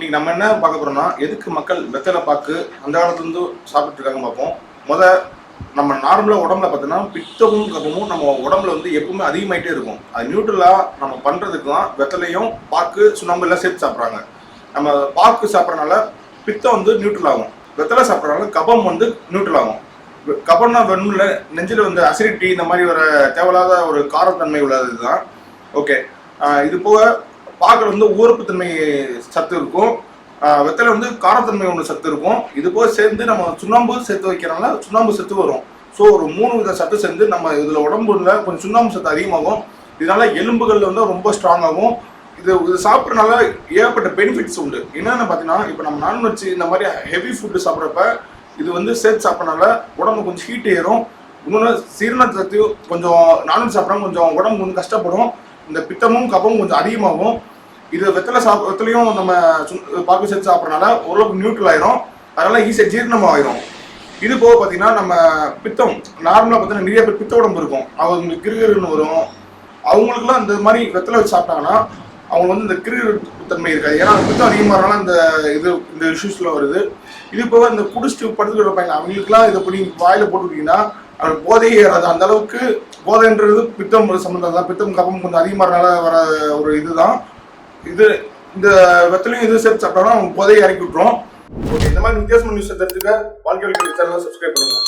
இன்னைக்கு நம்ம என்ன பார்க்க போறோம்னா எதுக்கு மக்கள் வெத்தலை பாக்கு அந்த காலத்துல இருந்து சாப்பிட்டு இருக்காங்க பார்ப்போம். முத நம்ம நார்மலா உடம்புல பார்த்தோம்னா பித்தமும் கபமும் நம்ம உடம்புல வந்து எப்பவுமே அதிகமாயிட்டே இருக்கும். அது நியூட்ரலா நம்ம பண்றதுக்கு தான் வெத்தலையும் பாக்கு சுண்ணாம்பு எல்லாம் சேர்த்து சாப்பிட்றாங்க. நம்ம பாக்கு சாப்பிட்றனால பித்தம் வந்து நியூட்ரல் ஆகும். வெத்தலை சாப்பிட்றனால கபம் வந்து நியூட்ரல் ஆகும். கபம்னா வெண்ணுல நெஞ்சில் வந்து அசிடிட்டி இந்த மாதிரி ஒரு தேவையில்லாத ஒரு காரத்தன்மை உள்ளது தான் ஓகே இது போக பாக்கில் வந்து ஊறுப்புத்தன்மை சத்து இருக்கும். வெத்தலை வந்து காரத்தன்மை ஒன்று சத்து இருக்கும். இது போக சேர்ந்து நம்ம சுண்ணாம்பு சேர்த்து வைக்கிறனால சுண்ணாம்பு சத்து வரும். ஸோ ஒரு மூணு வித சத்து சேர்ந்து நம்ம இதில் உடம்புல கொஞ்சம் சுண்ணாம்பு சத்து அதிகமாகும். இதனால எலும்புகள் வந்து ரொம்ப ஸ்ட்ராங்காகும் இது இது சாப்பிட்றதுனால ஏகப்பட்ட பெனிஃபிட்ஸ் உண்டு. என்னென்னு பார்த்தீங்கன்னா இப்போ நம்ம நான்வெஜ் இந்த மாதிரி ஹெவி ஃபுட்டு சாப்பிட்றப்ப இது வந்து சேர்த்து சாப்பிட்றனால உடம்பு கொஞ்சம் ஹீட் ஏறும். இன்னொன்று சீரண சத்து கொஞ்சம் நான்வெஜ் சாப்பிட்றவங்க கொஞ்சம் உடம்பு கொஞ்சம் கஷ்டப்படும். இந்த பித்தமும் கபமும் கொஞ்சம் அதிகமாகும். இது வெத்தலை சாப் வெத்தலையும் நம்ம சு- பாக்கு சேர்த்து சாப்பிட்றனால ஓரளவுக்கு நியூட்ரல் ஆயிரும். அதனால ஈஸியாக ஜீரணம் ஆயிரும். இது போக பார்த்தீங்கன்னா நம்ம பித்தம் நார்மலாக பார்த்தீங்கன்னா நிறைய பேர் பித்த உடம்பு இருக்கும். அவங்களுக்கு கிருகிருன்னு வரும். அவங்களுக்குலாம் இந்த மாதிரி வெத்தலை வச்சு சாப்பிட்டாங்கன்னா அவங்க வந்து இந்த கிருகிரு தன்மை இருக்காது. ஏன்னா பித்தம் அதிகமாகறனால இந்த இது இந்த இஷ்யூஸில் வருது. இது போக இந்த குடிச்சிட்டு படுத்துக்கிட்டு இருப்பாங்க அவங்களுக்குலாம் இதை பண்ணி வாயில் போட்டுக்கிட்டீங்கன்னா அவங்களுக்கு போதையே ஏறாது. அந்த அளவுக்கு போதைன்றது பித்தம் சம்மந்தம் தான் பித்தம் கபம் கொஞ்சம் அதிகமாக வர ஒரு இதுதான். இது இந்த வெத்தலையும் இது சேர்த்து சாப்பிட்டோம்னா அவங்க போதையை இறக்கி விட்டுரும். ஓகே இந்த மாதிரி வித்தியாசமான நியூஸ் தெரிஞ்சுக்க வாழ்க்கை சேனலை சப்ஸ்கிரைப் பண்ணுங்க.